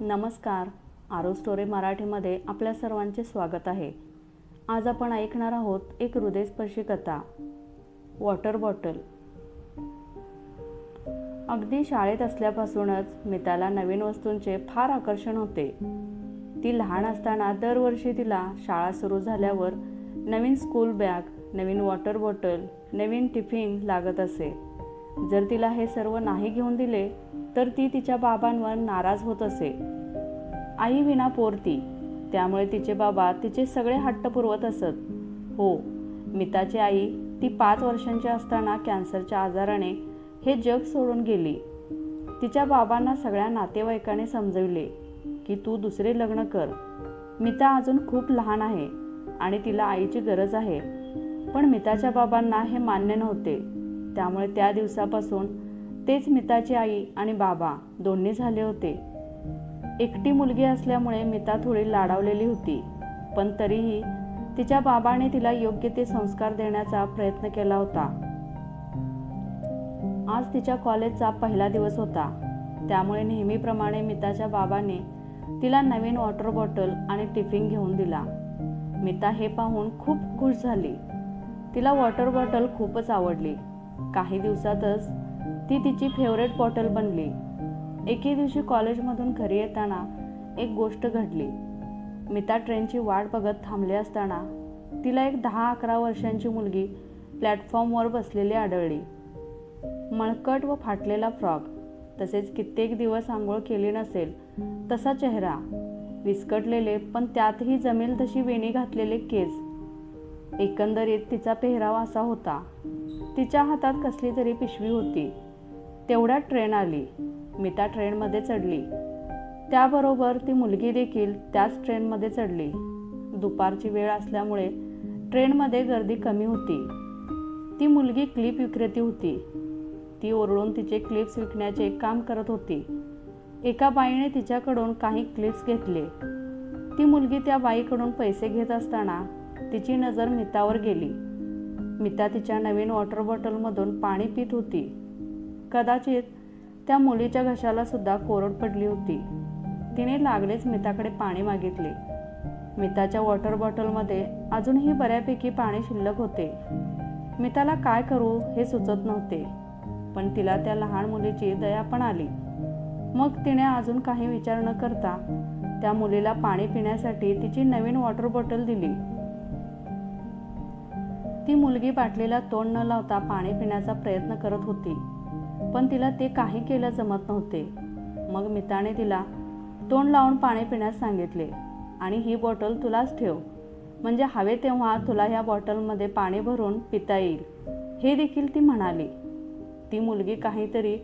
नमस्कार. आरो स्टोरी मराठीमध्ये आपल्या सर्वांचे स्वागत आहे. आज आपण ऐकणार आहोत एक हृदयस्पर्शी कथा वॉटर बॉटल. अगदी शाळेत असल्यापासूनच मिताला नवीन वस्तूंचे फार आकर्षण होते. ती लहान असताना दरवर्षी तिला शाळा सुरू झाल्यावर नवीन स्कूल बॅग नवीन वॉटर बॉटल नवीन टिफिन लागत असे. जर तिला हे सर्व नाही घेऊन दिले तर ती तिच्या बाबांवर नाराज होत असे. आई विना पोरती त्यामुळे तिचे बाबा तिचे सगळे हट्ट पुरवत असत. हो मिताची आई ती पाच वर्षांची असताना कॅन्सरच्या आजाराने हे जग सोडून गेली. तिच्या बाबांना सगळ्या नातेवाईकाने समजविले की तू दुसरे लग्न कर. मिता अजून खूप लहान आहे आणि तिला आईची गरज आहे. पण मिताच्या बाबांना हे मान्य नव्हते. त्यामुळे त्या दिवसापासून तेच मिताची आई आणि बाबा दोन्ही झाले होते. एकटी मुलगी असल्यामुळे मिता थोडी लाडावलेली होती पण तरीही तिच्या बाबाने तिला योग्य ते संस्कार देण्याचा प्रयत्न केला होता. आज तिच्या कॉलेजचा पहिला दिवस होता. त्यामुळे नेहमीप्रमाणे मिताच्या बाबाने तिला नवीन वॉटर बॉटल आणि टिफिन घेऊन दिला. मिता हे पाहून खूप खुश झाली. तिला वॉटर बॉटल खूपच आवडली. काही दिवसातच ती तिची फेवरेट बॉटल बनली. एके दिवशी कॉलेजमधून घरी येताना एक गोष्ट घडली. मिता ट्रेनची वाट बघत थांबली असताना तिला एक दहा अकरा वर्षांची मुलगी प्लॅटफॉर्मवर बसलेली आढळली. मळकट व फाटलेला फ्रॉक तसेच कित्येक दिवस आंघोळ केली नसेल तसा चेहरा विस्कटलेले पण त्यातही जमेल तशी वेणी घातलेले केस. एकंदरीत तिचा पेहराव असा होता. तिच्या हातात कसली तरी पिशवी होती. तेवढ्यात ट्रेन आली. मी त्या ट्रेनमध्ये चढली. त्याबरोबर ती मुलगी देखील त्याच ट्रेनमध्ये चढली. दुपारची वेळ असल्यामुळे ट्रेनमध्ये गर्दी कमी होती. ती मुलगी क्लिप विक्रेती होती. ती ओरडून तिचे क्लिप्स विकण्याचे काम करत होती. एका बाईने तिच्याकडून काही क्लिप्स घेतले. ती मुलगी त्या बाईकडून पैसे घेत असताना तिची नजर मितावर गेली. मिता तिच्या नवीन वॉटर बॉटलमधून पाणी पित होती. कदाचित त्या मुलीच्या घशाला सुद्धा कोरड पडली होती. तिने लागलेच मिताकडे पाणी मागितले. मिताच्या वॉटर बॉटलमध्ये अजूनही बऱ्यापैकी पाणी शिल्लक होते. मिताला काय करू हे सुचत नव्हते पण तिला त्या लहान मुलीची दया पण आली. मग तिने अजून काही विचार न करता त्या मुलीला पाणी पिण्यासाठी तिची नवीन वॉटर बॉटल दिली. ती मुलगी बाटलीला तोंड न लावता पाणी पिण्याचा प्रयत्न करत होती. पण तिला ते काही केलं जमत नव्हते. मग मिताने तिला तोंड लावून पाणी पिण्यास सांगितले आणि ही बॉटल तुलाच ठेव. म्हणजे हवे तेव्हा तुला ह्या बॉटलमध्ये पाणी भरून पिता येईल. हे देखील ती म्हणाली. ती मुलगी काहीतरी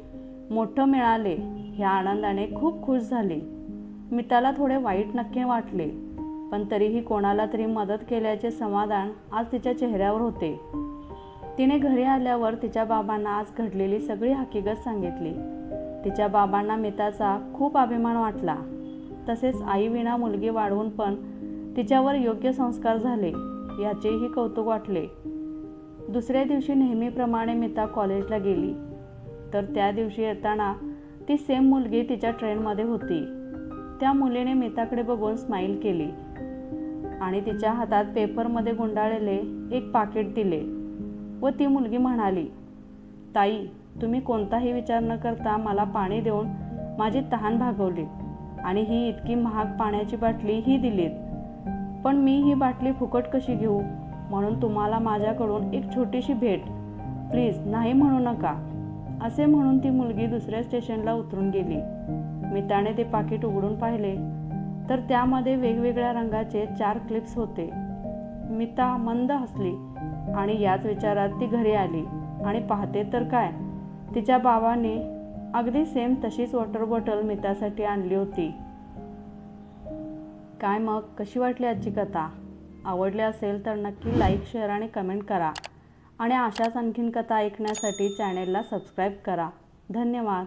मोठं मिळाले ह्या आनंदाने खूप खुश झाली. मिताला थोडे वाईट नक्की वाटले पण तरीही कोणाला तरी मदत केल्याचे समाधान आज तिच्या चेहऱ्यावर होते. तिने घरी आल्यावर तिच्या बाबांना आज घडलेली सगळी हकीकत सांगितली. तिच्या बाबांना मिताचा खूप अभिमान वाटला. तसेच आई विना मुलगी वाढवून पण तिच्यावर योग्य संस्कार झाले याचेही कौतुक वाटले. दुसऱ्या दिवशी नेहमीप्रमाणे मिता कॉलेजला गेली. तर त्या दिवशी येताना ती सेम मुलगी तिच्या ट्रेनमध्ये होती. त्या मुलीने मिताकडे बघून स्माईल केली आणि तिच्या हातात पेपरमध्ये गुंडाळलेले एक पाकिट दिले. व ती मुलगी म्हणाली ताई तुम्ही कोणताही विचार न करता मला पाणी देऊन माझी तहान भागवली आणि ही इतकी महाग पाण्याची बाटली ही दिलीत. पण मी ही बाटली फुकट कशी घेऊ? म्हणून तुम्हाला माझ्याकडून एक छोटीशी भेट. प्लीज नाही म्हणू नका. असे म्हणून ती मुलगी दुसऱ्या स्टेशनला उतरून गेली. मिताने ते पाकिट उघडून पाहिले. तर त्यामध्ये वेगवेगळ्या रंगाचे चार क्लिप्स होते. मिता मंद हसली. आणि याच विचारात ती घरी आली. आणि पाहते तर काय? तिच्या बाबाने अगदी सेम तशीच वॉटर बॉटल मितासाठी आणली होती. काय मग? कशी वाटली आजची कथा? आवडली असेल तर नक्की लाईक शेअर आणि कमेंट करा. आणि अशाच आणखीन कथा ऐकण्यासाठी चॅनेलला सबस्क्राईब करा. धन्यवाद.